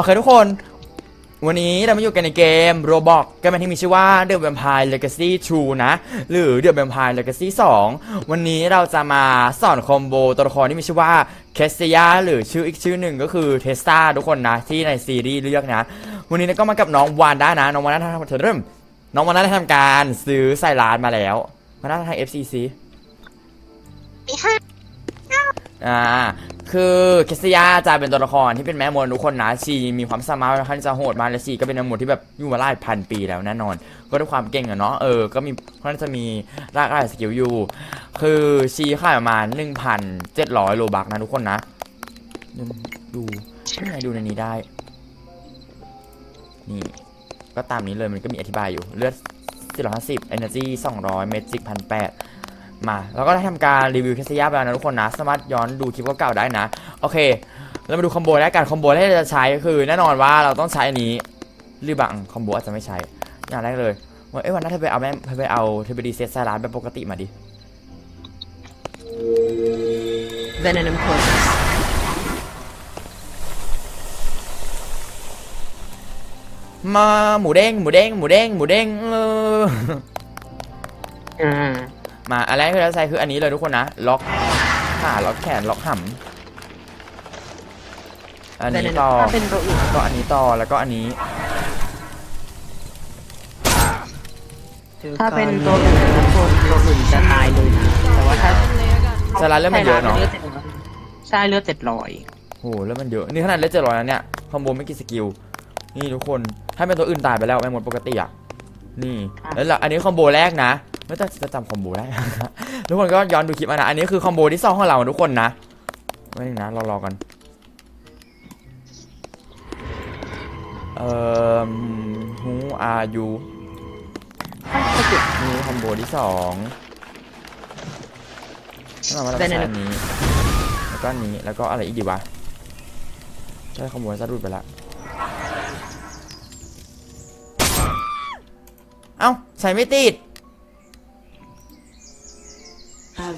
โอเคทุกคน วันนี้เรามาอยู่กันในเกม Roblox เกมที่มีชื่อว่า The Vampire Legacy 2 นะ หรือ The Vampire Legacy 2 วันนี้เราจะมาสอนคอมโบตัวละครที่มีชื่อว่าเคสเซียหรือชื่ออีกชื่อหนึ่งก็คือเทสตาทุกคนนะ ที่ในซีรีส์เลือกนะ วันนี้ก็มากับน้องวานด้านะ น้องวานด้าทำเริ่ม น้องวานด้าได้ทำการซื้อใส่ร้านมาแล้ววานด้าทาง FCC อ่า คือเคสยาจะเป็นตัวละครที่เป็นแม่มดทุกคนนะชีมีความสามารถค่อนข้างจะโหดมากและชีก็เป็นแม่มดที่แบบอยู่มาหลายพันปีแล้วแน่นอน ก็ด้วยความเก่งอะเนาะเออก็มีค่อนข้างจะมีรากหลายสกิลอยู่ คือชีขาประมาณ1,700โลบักนะทุกคนนะ ดูดูนี่ไงดูในนี้ได้ นี่ ก็ตามนี้เลยมันก็มีอธิบายอยู่เลือด450 Energy 200 Magic 1,800 มา แล้วก็ได้ทำการรีวิวแคสยาไปแล้วนะทุกคนนะ สามารถย้อนดูคลิปเก่าๆได้นะ โอเคเรามาดูคอมโบแรกกันคอมโบแรกที่เราจะใช้ก็คือ แน่นอนว่าเราต้องใช้อันนี้หรือบางคอมโบอาจจะไม่ใช้อย่างแรกเลยว่าเอ้ยวันนั้นเธอไปเอาแม่เธอไปเอาเธอไปดีเซตไซรัสแบบปกติมาดิ Venom Corpus. มาหมูเด้งหมูเด้งหมูเด้งหมูเด้งเอออ่า มาอันแรกที่เราใช้คืออันนี้เลยทุกคนนะ ล็อกขาล็อกแขนล็อกห่ำอันนี้ Venom ต่อถ้าเป็นตัวอื่นก็อันนี้ต่อแล้วก็อันนี้ ถ้าเป็นตัวอื่นนะคนตัวอื่นจะตายเลยนะแต่ว่าถ้าไซรัสเริ่มมันเยอะเนาะใช่เลือดเจ็ดร้อยโหแล้วมันเยอะนี่ขนาดเล่นเจ็ดร้อยแล้วเนี่ยคอมโบไม่กี่สกิลนี่ทุกคนถ้าเป็นตัวอื่นตายไปแล้วไม่หมดปกติอะนี่แล้วล่ะอันนี้คอมโบแรกนะ ไม่ต้องจะจำคอมโบได้ ทุกคนก็ย้อนดูคลิปมานะ อันนี้คือคอมโบที่สองของเราทุกคนนะ ไม่นะรอรอๆกันเอ่อ who are you นี่คอมโบที่สองเรามาเราใช้อันนี้ แล้วก็อันนี้ แล้วก็อะไรอีกดีวะใช่คอมโบจะรูดไปละเอ้า ใส่ไม่ติด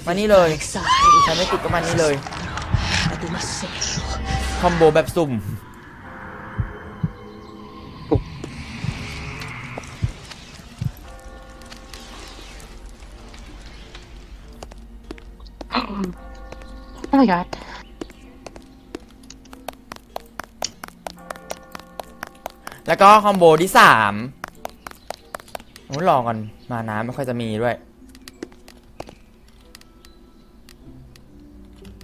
มานี่เลยใช้ไม่ติดก็มานี่เลยคอมโบแบบสุ่มโอ้ my god แล้วก็คอมโบที่สามโอ้รอกันมาน้ำไม่ค่อยจะมีด้วย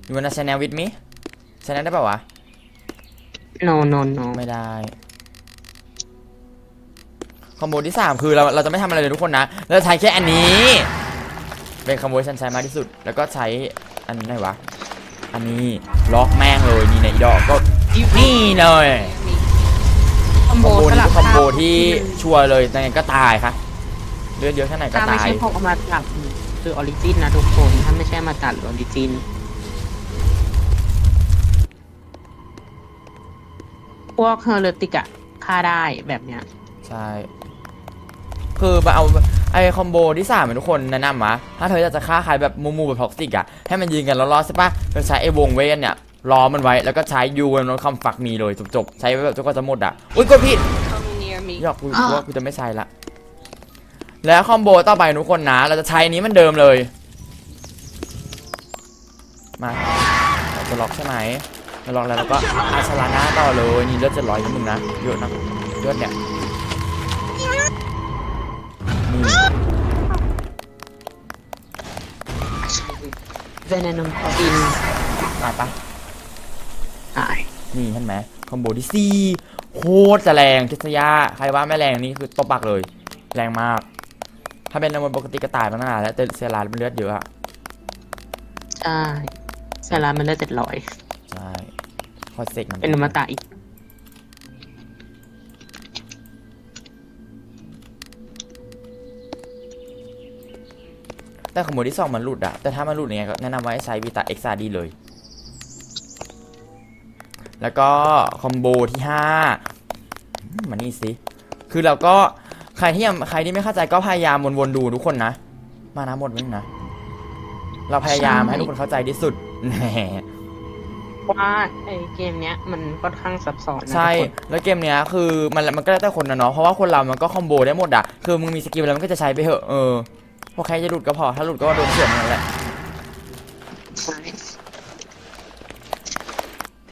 อยู่ในชแนลวิดมิชแนลได้ป่าวะ no no no ไม่ได้คอมโบที่สามคือเราเราจะไม่ทำอะไรเลยทุกคนนะ เราจะใช้แค่อันนี้ เป็นคอมโบที่ฉันใช้มากที่สุด แล้วก็ใช้อันนี้ไหนวะ อันนี้ล็อกแม่งเลยนี่ในอีดอกก็นี่เลยคอมคโบอมโบสนี้ลับคือคอมโบที่ชัวร์เลยยังไงก็ตายค่ะเลือดเยอะแค่ไหนก็ถ้าไม่ตายใช่พวกเอามาจับคือออริจินนะทุกคน ถ้าไม่ใช่มาจัดออริจิน พวกเฮอร์เลติกอะฆ่าได้แบบเนี้ย ใช่ คือมาเอาไอ้คอมโบที่สามเป็นทุกคนแนะนำมาถ้าเธออยากจะฆ่าใครแบบมูมูแบบท็อกซิกอะให้มันยิงกันแล้วรอดใช่ปะเธอใช้ไอ้วงเวนเนี่ยล้อมันไว้แล้วก็ใช้ยูเวนนคำฝักมีเลยจบๆใช้ไว้แบบจนกว่าจะหมดอะอุ้ยกดผิดหยอกกูว่ากูจะไม่ใช้ละ แล้วคอมโบต่อไปทุกคนนะ เราจะใช้อันนี้เหมันเดิมเลย มาเราจะล็อกใช่ไหม เราล็อกแล้วเราก็อาชลาหน้าต่อเลยนี่เลือดจะร้อยนิดนึงนะเยอะนะเลือดเนี่ยนี่เวนนมพออินมาปะตายนี่เห็นไหมคอมโบที่สี่โคตรจะแรงทิศยาใครว่าไม่แรงนี่คือตบปากเลย แรงมาก ถ้าเป็นในวันปกติก็ตายมาตั้งนานแล้วแต่เซรามันเลือดเยอะอะใช่เซรามันเลือดเจ็ดร้อยใช่ค อเซกมันเป็นอมตะอีก แต่คอมโบที่สองมันหลุดอะแต่ถ้ามันหลุดยังไงก็แนะนำว่าให้ใช้วิตาเอ็กซาดีเลย แล้วก็คอมโบที่ห้าอืมมานี่สิคือเราก็ใครที่ยังใครที่ไม่เข้าใจก็พยายามวนๆดูทุกคนนะ มานะหมดมั้งนะ เราพยายามให้ทุกคนเข้าใจที่สุดแหม ว่าไอเกมเนี้ยมันค่อนข้างซับซ้อนนะใช่ ทุกคนแล้วเกมเนี้ยคือมันมันก็แล้วแต่คนนะเนาะ เพราะว่าคนเรามันก็คอมโบได้หมดอะคือมึงมีสกิลแล้วมันก็จะใช้ไปเถอะ เออพอใครจะหลุดก็พอ ถ้าหลุดก็โดนเฉือนนั่นแหละ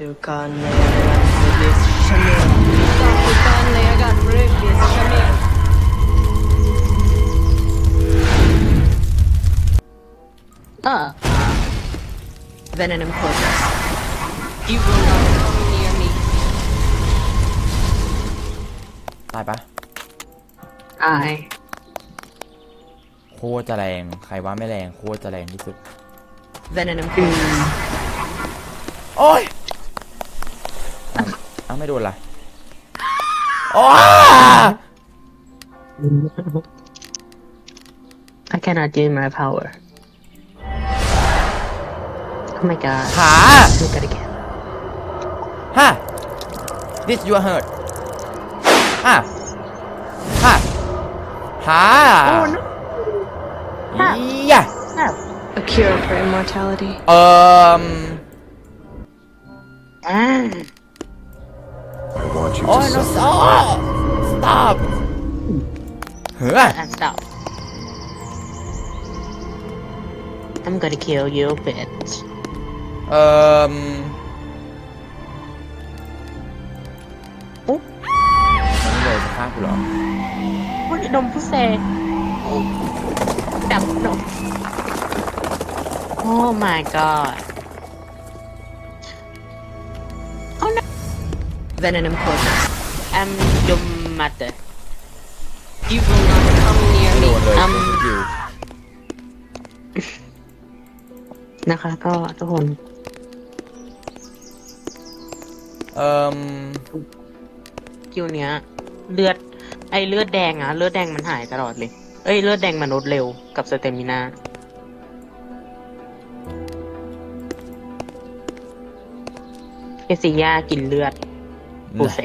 Du kan lära dig känna Du kan lära dig känna เออ Venom Cortex You will not come near me ตายปะอายโคตรจะแรง ใครว่าไม่แรงโคตรจะแรงที่สุด Venom Cortex โอ้ยอ้าวอ้าวไม่โดนละโอ้ย I cannot do my power Oh my god ขา Look at it again ฮะ this you hurt ฮะฮะฮะ Oh no ยะ no A cure for immortality เอ่ออ่า I want you โอ้ย to no suffer. stop stop เฮ้ย and stop I'm gonna kill you bitch เนมผู้เซดับนม Oh my god Oh no Venom Cortex I'm your mother You will not come near ไม่โด me นเลยอืมเป็นสกิลนะคะก็ทุกคน เอ่อคิวเนี้ย เลือด ไอเลือดแดงอะเลือดแดงมันหายตลอดเลย เอ้ยเลือดแดงมันลดเร็วกับสเตมินาเอซิยากินเลือดปูเซ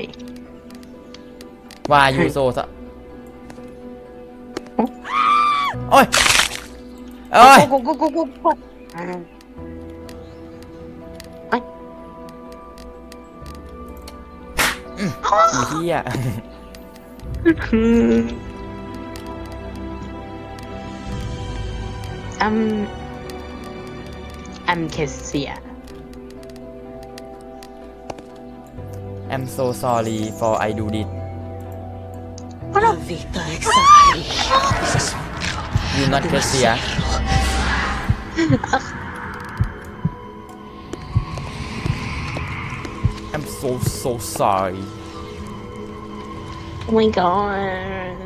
วายูโซสะโอ้ยโอ้ยกูกูกูกูกูอ่าอีเหี้ย อัมอัมเคเซีย I'm so sorry for I do this Avita exari you not Cassia I'm so so sorry Oh my god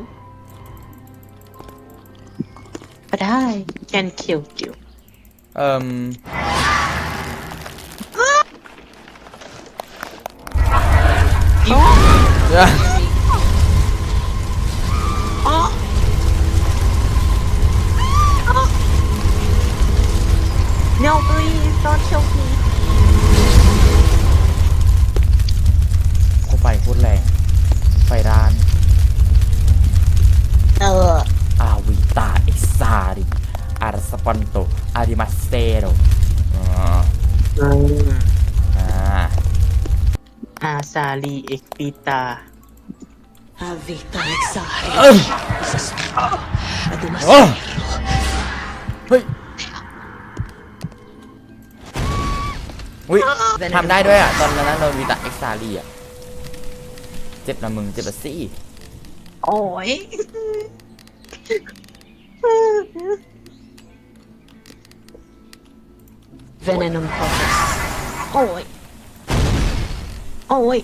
ก็ได้ can kill you เอ่ม อาร์สปอนโตอาริมาสเตโรอ่าอ่าอาซาลีเอกปิตา Avita exari เอ้ยโอ้เฮ้ยอุ้ยทำได้ด้วยอะ ตอนนั้นเราวิตาเอ็กซารีอะ เจ็บนะมึง เจ็บละสิ โอ้ย Venom Cortex โอ้ยโอ้ย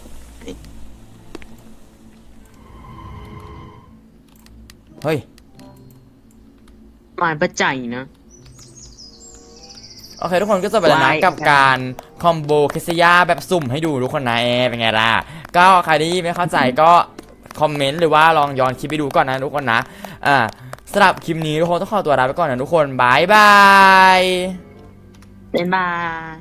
เฮ้ย หมายประใจนะ โอเคทุกคนก็จบไปแล้วนะไว้ กับการคอมโบเคสยาแบบสุ่มให้ดูทุกคนนะเอเป็นไงล่ะ ก็ใครที่ไม่เข้าใจก็คอมเมนต์หรือว่าลองย้อนคลิปไปดูก่อนนะทุกคนนะ อ่าสำหรับคลิปนี้ทุกคนต้องขอตัวลาไปก่อนนะทุกคนบายบาย บ๊ายบาย